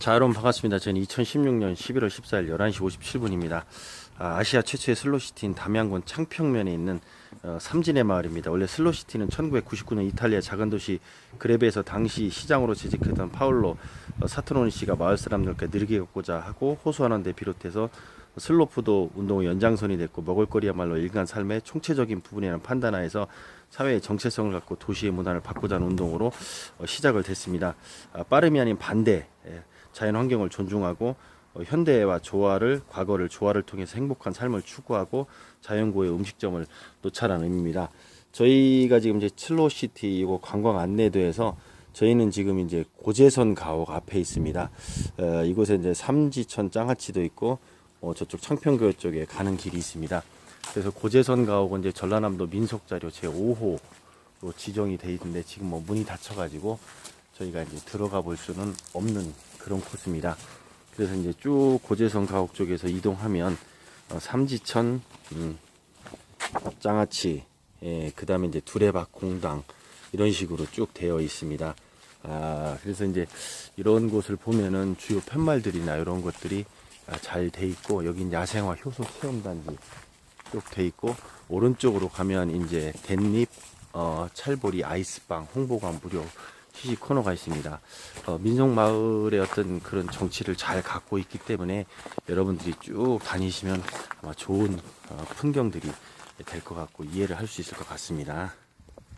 자, 여러분 반갑습니다. 저는 2016년 11월 14일 11시 57분입니다. 아, 시아 최초의 슬로시티인 담양군 창평면에 있는 어, 삼진의 마을입니다. 원래 슬로시티는 1999년 이탈리아 작은 도시 그레베에서 당시 시장으로 재직했던 파울로 어, 사토로니 씨가 마을 사람들과 느리게 걷고자 하고 호소하는 데 비롯해서 슬로푸도 운동의 연장선이 됐고 먹을거리야말로 인간 삶의 총체적인 부분이라는 판단하에서 사회의 정체성을 갖고 도시의 문화를 바꾸자 하는 운동으로 어, 시작을 됐습니다. 아, 빠름이 아닌 반대, 예, 자연 환경을 존중하고 어, 현대와 조화를 과거를 조화를 통해서 행복한 삶을 추구하고 자연구의 음식점을 놓자라는 의미입니다. 저희가 지금 이제 칠로시티 이거 관광 안내도에서 저희는 지금 이제 고재선 가옥 앞에 있습니다. 어, 이곳에 이제 삼지천 장아찌도 있고 어, 저쪽 창평교 쪽에 가는 길이 있습니다. 그래서 고재선 가옥은 이제 전라남도 민속자료 제 5호로 지정이 돼 있는데 지금 뭐 문이 닫혀가지고 저희가 이제 들어가 볼 수는 없는 그런 코스입니다. 그래서 이제 쭉 고재선 가옥 쪽에서 이동하면 어, 삼지천, 음, 장아찌, 예, 그 다음에 이제 두레박 공당 이런 식으로 쭉 되어 있습니다. 아, 그래서 이제 이런 곳을 보면은 주요 팻말들이나 이런 것들이 아, 잘돼 있고 여긴 야생화 효소 체험단지 쭉 돼 있고 오른쪽으로 가면 이제 댄립 어, 찰보리 아이스방 홍보관 무료 시식 코너가 있습니다. 어, 민속 마을의 어떤 그런 정치를 잘 갖고 있기 때문에 여러분들이 쭉 다니시면 아마 좋은 어, 풍경들이 될 것 같고 이해를 할 수 있을 것 같습니다.